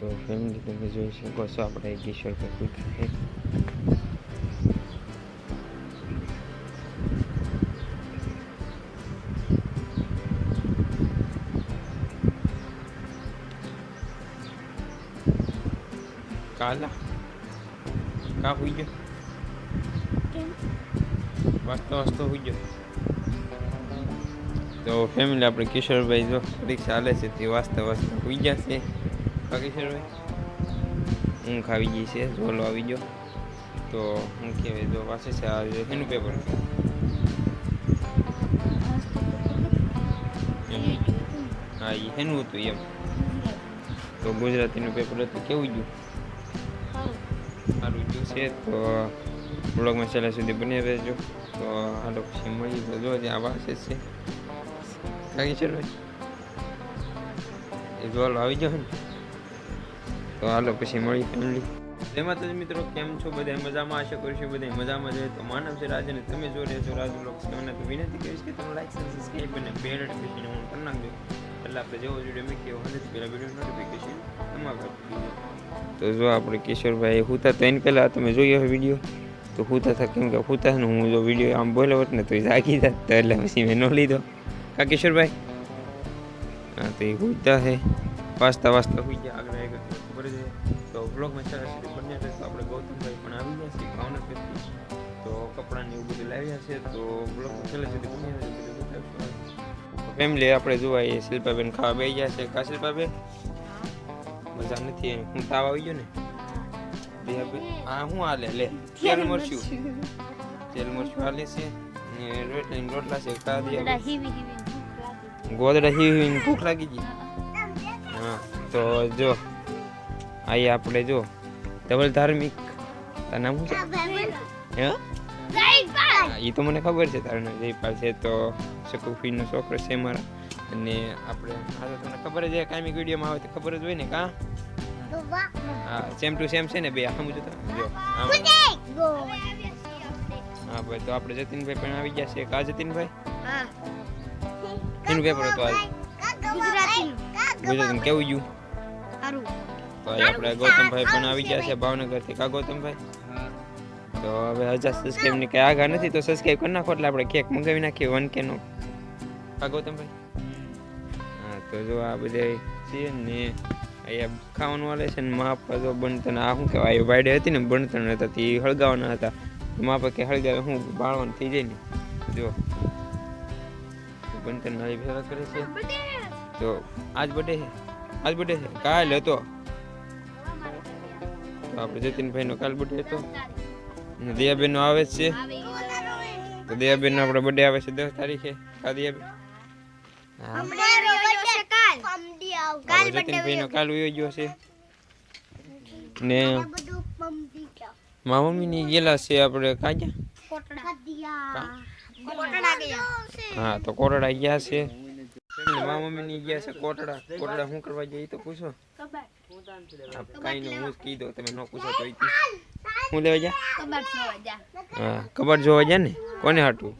તો ફેમિલી તમે જોઈ શકો છો આપણે કિશોર ભાઈ છે. કાલા? કા હોઈ ગયો? વાસ્તો વાંચતો હોઈ ગયો. તો ફેમિલી આપણે કિશોરભાઈ જો પરીક્ષા હાલે છે તે વાસ્તવ વાસ્તવ હોઈ ગયા છે ઊંઘ આવી ગઈ છે ઝોલો આવી ગયો તો હું કહેવાય જો વાંચે છે આ એનું પેપર હા એ એનું હતું એમ તો ગુજરાતીનું પેપર હતું કેવું ગયું સારું ગયું છે તો બ્લોગમાં છેલ્લા સુધી બની રહેજો તો આ લોકો પછી મળી તો જો આ વાસે છે કાંઈ છે ભાઈ એ જોલો આવી ગયો ને તો હાલો પછી મળી ફેમિલી જેમાં તો મિત્રો કેમ છો? બધા મજામાં? આશા કરું છું બધા મજામાં જોઈએ તો માનવ છે રાજ અને તમે જો રહ્યા છો રાજુ બ્લોગ્સ તમને તો વિનંતી કરીશ કે તમે લાઈક અને સબસ્ક્રાઈબ અને બે નોટિફિકેશન ઓન કરી નાખજો. એટલે આપણે જેવો વીડિયો મૂકીએ હંડ્રેડ પહેલાં વીડિયો નોટિફિકેશન તમારે તો જો આપણે કિશોરભાઈ હુતા તો એની પહેલાં તમે જોયો હોય વીડિયો તો હુતા હતા કેમ કે હુતા ને હું જો વીડિયો આમ બોલ્યો હોત ને તો એ જાગી જાત તો એટલે પછી મેં ન લીધો. કા કિશોરભાઈ? હા તો એ હુતા હે વાંચતા વાંચતા હોઈ ગયા આગળ આગળ. ખબર છે તો બ્લોગમાં ચાલે છે બન્યા છે તો આપણે ગૌતમભાઈ પણ આવી ગયા છીએ ભાવનગર પરથી તો કપડાને એવું બધું લાવ્યા છે તો બ્લોગમાં છેલ્લે સુધી બન્યા છે બધું બતાવશું ફેમિલી આપણે જોવા એ શિલ્પાબેન ખાવા બે ગયા છે. કા શિલ્પાબેન? મજા નથી હું તાવ આવી ગયો ને? બે હા હું હાલે? લે તેલ મરચું. તેલ મરચું હાલે છે. ને રોટલા રોટલા છે કા દે ગોદડા હિવીને ભૂખ લાગી ગઈ? હા તો જો. આઈ આપણે જો ડબલ ધાર્મિક. તારું નામ શું છે? હે? હા, એ તો મને ખબર છે તારું નામ જયપાલ છે તો શકુફીનો છોકરો છે મારા. અને આપણે આ તો તમને ખબર જ છે કાયમી વિડીયોમાં આવે તો ખબર જ હોય ને કા? હા સેમ ટુ સેમ છે ને બે આમ જો જો હા. ભાઈ તો આપણે જતીનભાઈ પણ આવી ગયા છે. કા જતીનભાઈ? એનું પેપર હતું આજે. ગુજરાતીનું. કેવું ગયું? તો અહીં આપણે ગૌતમભાઈ પણ આવી ગયા છે ભાવનગરથી. કા ગૌતમભાઈ તો હવે હજાર સબસ્ક્રાઈબની કઈ આગા નથી તો સબસ્ક્રાઈબ કરી નાખો એટલે આપણે કેક મંગાવી નાખીએ વન કે નો. કા ગૌતમભાઈ હા તો જો આ બધા છે ને અહીંયા ખાવાનું વાલે છે ને માપા જો બનતન આ શું કહેવાય વાઈડે હતી ને બનતન હતા તે હળગાવાના હતા. માપા કે હળગાવે શું બાળવાનું થઈ જાય ને જો. બનતન નાળી ભેગા કરે છે. તો આજ બર્થડે છે આજ બર્થડે છે કાલ હતો. આપણે જતીનભાઈનો કાલ બર્થડે હતો. અને દયાબેનનો આવે જ છે. તો દયાબેનનો આપણો બર્થડે આવે છે દસ તારીખે. કા દયાબેન. હા. આપણે જતીનભાઈ કાલ ગયો છે. ને મા મમ્મીની ગયેલા છે આપણે કાજ્યા? હા તો કોટડા ગયા છે. મા મમ્મીની ગયા છે કોટડા. કોટડા શું કરવા એ તો પૂછો. કાંઈ હું દઉં તમે ન પૂછો તો હું લેવા જા હા કબાટ જોવા જા ને? કોને હાટું?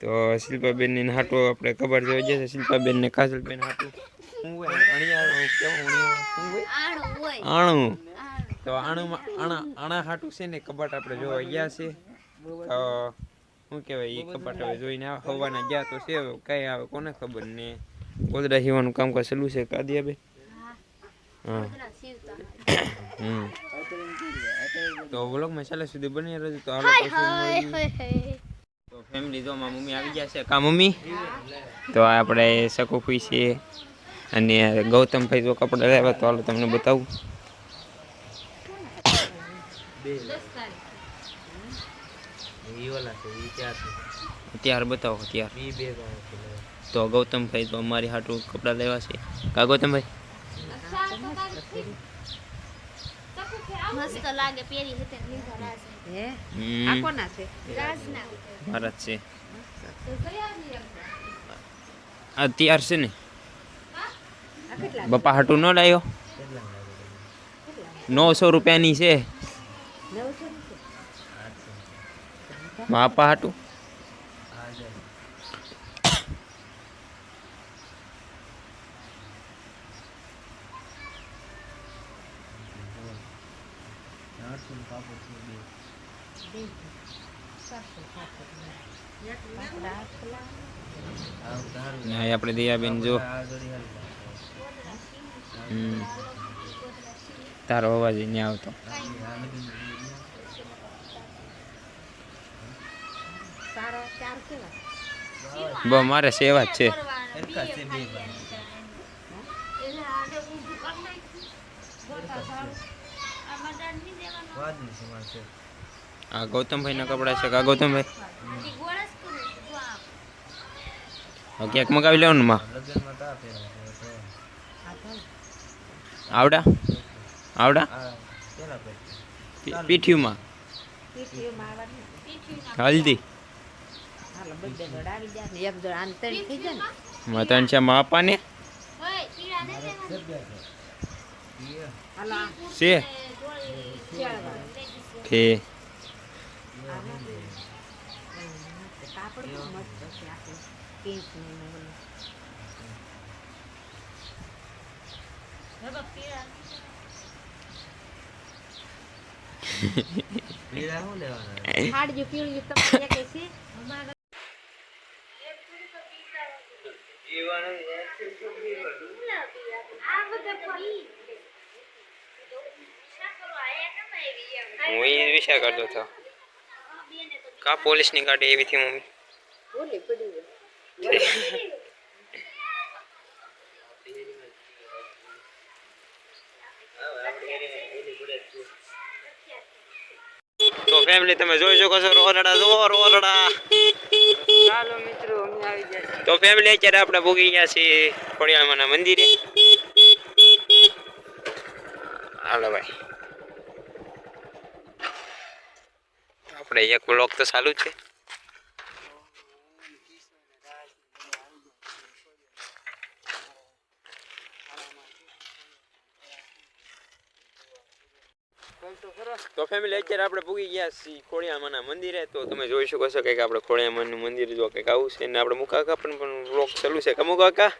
તો શિલ્પાબેન ને હાટું આપણે કબાટ જોવા જશે શિલ્પાબેન ને કાજલબેન હાટું. આણું તો આણુંમાં આણા આણા હાટું છે ને કબાટ આપણે જોવા ગયા છે. તો શું કહેવાય એ કબાટ હવે જોઈને હવાના ગયા તો છે હવે કઈ આવે કોને ખબર ને. ગોદડા સીવાનું કામકાજ ચાલુ છે કાદિયા તો વ્લોગમાં છેલ્લે સુધી બની રહેજો. તો હાલો. તો ફેમિલી જો મારા મમ્મી આવી ગયા છે. કા મમ્મી? તો આપણે સકો શકુફી છે અને ગૌતમભાઈ જો કપડા લાવ્યા તો હાલો તમને બતાવું. ત્યાર બતાવો ત્યાર. તો ગૌતમભાઈ તો અમારી હાટું કપડાં લેવા છે. કા ગૌતમભાઈ? મસ્ત લાગે પેરી હતી ને લીધા રાજ હે? આ કોના છે? રાજના મારા જ છે આ ત્યાર છે? ને બપા હાટુ નો લાયો? નવસો રૂપિયાની છે. માપા હાટું બે સાતસો સાતસો કપડા આટલા ને અહીં આપણે દિયાબેન જો. હમ. તારો અવાજ ય નહીં આવતો. સારા બહુ મારે સેવા જ છે. આ ગૌતમભાઈના કપડા છે. કા ગૌતમભાઈ. ક્યાંક મગાવી લેવાનું માં? આવડા? આવડા? પીઠ્યુંમાં હલ્દી? ને ત્રણ ને છે માં આપવાને? છે શિયાળાવાળા. ઠે આમાં બી, હમ, મસ્ત. કાપડ બહુ મસ્ત છે. આખું પિંક ને એનું ઓલું. હાડજું પીળ્યું તમારે એકે છે અમારે હું એ વિશે કરતો હતો. કા પોલીસની ગાડી એવી થી મમ્મી? ઓલી પડી હોય. તો ફેમિલી તમે જોઈ શકો છો રોરડા જો રોરડા ચાલો મિત્રો અમે આવી જાય તો ફેમિલી અત્યારે આપણે ભોગી ગયા છીએ ખોડિયાળમાના મંદિરે. હાલો ભાઈ. આપણે એક બ્લોક તો ચાલુ છે? તો ફેમિલી અત્યારે આપણે પૂગી ગયા છીએ ખોડિયામાના મંદિરે. તો તમે જોઈ શકો છો કે આપણે ખોડિયામાનું મંદિર જો કંઈક આવું છે. ને આપણે મુકાકા પણ બ્લોક ચાલુ છે. કમુ કાકા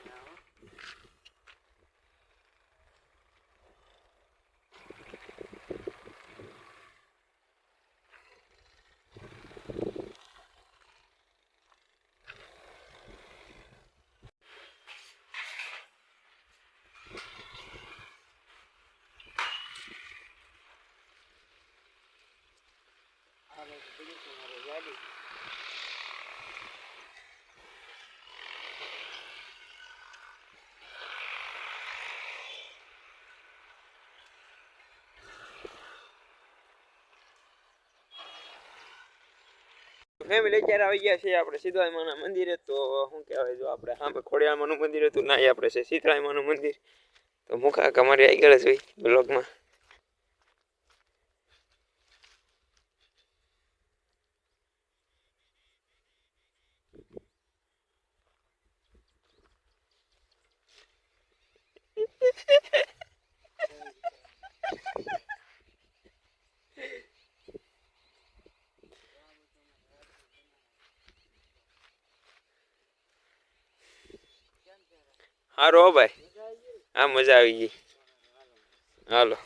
ફેમિલી અત્યારે આવી ગયા છીએ આપણે સિદ્ધરાયમાના મંદિરે. તો શું કહેવાય, જો આપણે હા ખોડિયામાનું મંદિર હતું ના આપણે છે, સિદ્ધરાયમાનું મંદિર. તો મુખા કમારી આવી ગયા જ હોય બ્લોગમાં હારો હો ભાઈ. હા મજા આવી ગઈ. હાલો.